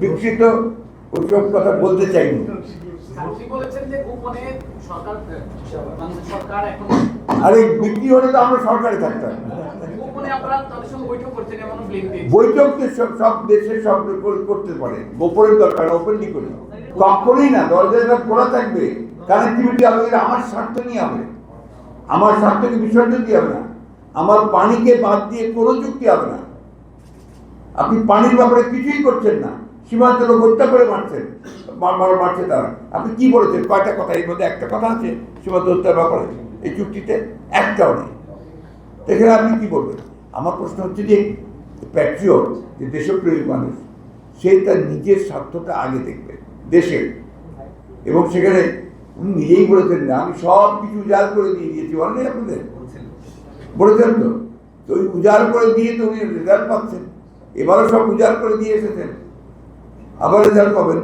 বিকশিত ওইসব কথা বলতে চাইনি। মানে আর বিক্রি হলে তো আমরা সরকারে থাকতাম। বৈঠক সব দেশে সব করতে পারে। গোপনের দরকার ওপেনলি করি। কখনই না দরজাটা খোলা থাকবে। কানেক্টিভিটি হবে আমার স্বার্থ নিয়ে হবে। আমার স্বার্থকে বিসর্জন দিয়ে হবে না। আমার পানিকে বাদ দিয়ে কোনো চুক্তি হবে না। আপনি পানির ব্যাপারে কিছুই করছেন না। সীমান্ত লোক হত্যা করে মারছেন মারছে তারা। আপনি কি বলেছেন? কয়টা কথা? এর মধ্যে একটা কথা আছে, সীমান্ত হত্যার ব্যাপারে এই চুক্তিতে একটাও নেই। এখানে আপনি কি বলবেন? আমার প্রশ্ন হচ্ছে যে প্যাট্রিয়ট যে দেশপ্রেমিক মানুষ, সে তার নিজের স্বার্থটা আগে দেখবে, দেশের। এবং সেখানে উনি নিজেই বলেছেন না আমি সব কিছু উজাড় করে দিয়ে দিয়েছি। বলেন আপনাদের? বলেছেন তো? তো ওই উজাড় করে দিয়ে তো উনি রেজাল্ট পাচ্ছেন। এবারও সব উজাড় করে দিয়ে এসেছেন। আবার রেজাল্ট পাবেন।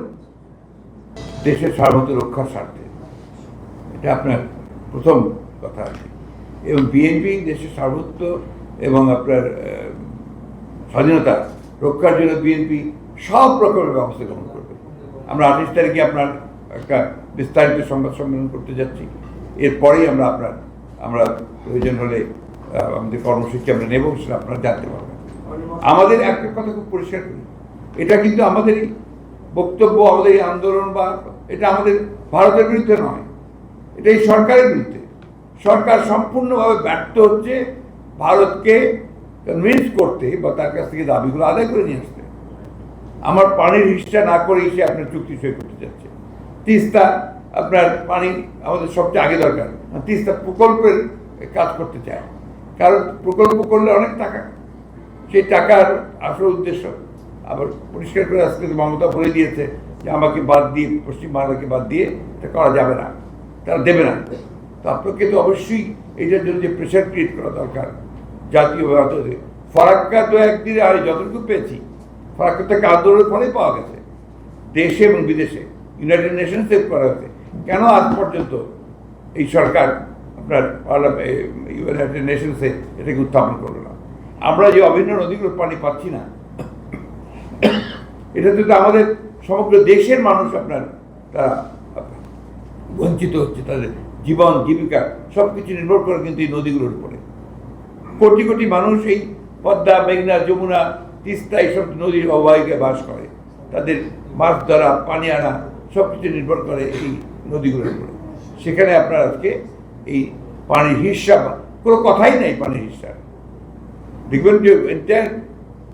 দেশের সার্বত রক্ষার স্বার্থে। এটা আপনার প্রথম কথা আছে এবং বিএনপি দেশের সার্বত্ব এবং আপনার স্বাধীনতা রক্ষার জন্য বিএনপি সব রকমের ব্যবস্থা গ্রহণ করবে। আমরা আঠাশ তারিখে আপনার একটা বিস্তারিত সংবাদ সম্মেলন করতে যাচ্ছি। এরপরেই আমরা আপনার, আমরা প্রয়োজন হলে আমাদের কর্মসূচি আমরা নেব, সেটা আপনারা জানতে পারবেন। আমাদের একটা কথা খুব পরিষ্কার করি। এটা কিন্তু আমাদের বক্তব্য, আমাদের আন্দোলন বা এটা আমাদের ভারতের বিরুদ্ধে নয়। এটা এই সরকারের বিরুদ্ধে। সরকার সম্পূর্ণভাবে ব্যর্থ হচ্ছে ভারতকে কনভিন্স করতে বা তার কাছ থেকে দাবিগুলো আদায় করে নিয়ে আসতে। আমার পানির হিসটা না করেই সে আপনার চুক্তি সই করতে যাচ্ছে। তিস্তা আপনার পানি আমাদের সবচেয়ে আগে দরকার। তিস্তা প্রকল্পের কাজ করতে চায়। কারণ প্রকল্প করলে অনেক টাকা। সেই টাকার আসল উদ্দেশ্য আবার পরিষ্কার করে আজকে মমতা বলে দিয়েছে যে আমাকে বাদ দিয়ে পশ্চিমবাংলাকে বাদ দিয়ে এটা করা যাবে না, তারা দেবে না। তো আপনাকে তো অবশ্যই এটার জন্য যে প্রেশার ক্রিয়েট করা দরকার জাতীয় জাতীয়ভাবে ফারাক্কা তো একদিনে আর যতটুকু পেয়েছি, ফারাক্কা থেকে আন্দোলনের ফলেই পাওয়া গেছে। দেশে এবং বিদেশে ইউনাইটেড নেশন সেভ করা হয়েছে। কেন আজ পর্যন্ত এই সরকার আপনার ইউনাইটেড নেশনসে এটাকে উত্থাপন করল না? আমরা যে অভিন্ন নদীগুলো পানি পাচ্ছি না এটাতে তো আমাদের সমগ্র দেশের মানুষ আপনার তারা বঞ্চিত হচ্ছে, তাদের জীবন, জীবিকা সব কিছু নির্ভর করে কিন্তু এই নদীগুলোর উপরে। কোটি কোটি মানুষ এই পদ্মা, মেঘনা, যমুনা, তিস্তা, এইসব নদীর অববাহিকায় বাস করে। তাদের মাছ ধরা, পানি আনা সব কিছু নির্ভর করে এই নদীগুলোর উপরে। সেখানে আপনার আজকে এই পানির হিসাব, কোনো কথাই নেই পানির হিসাব। দেখবেন যে এন্টায়ার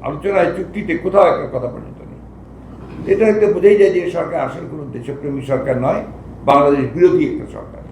আলোচনায় চুক্তিতে কোথাও একটা কথা পর্যন্ত নেই। এটা একটা বোঝাই যায় যে সরকার আসলে কোনো দেশপ্রেমী সরকার নয়, বাংলাদেশ বিরোধী একটা সরকার।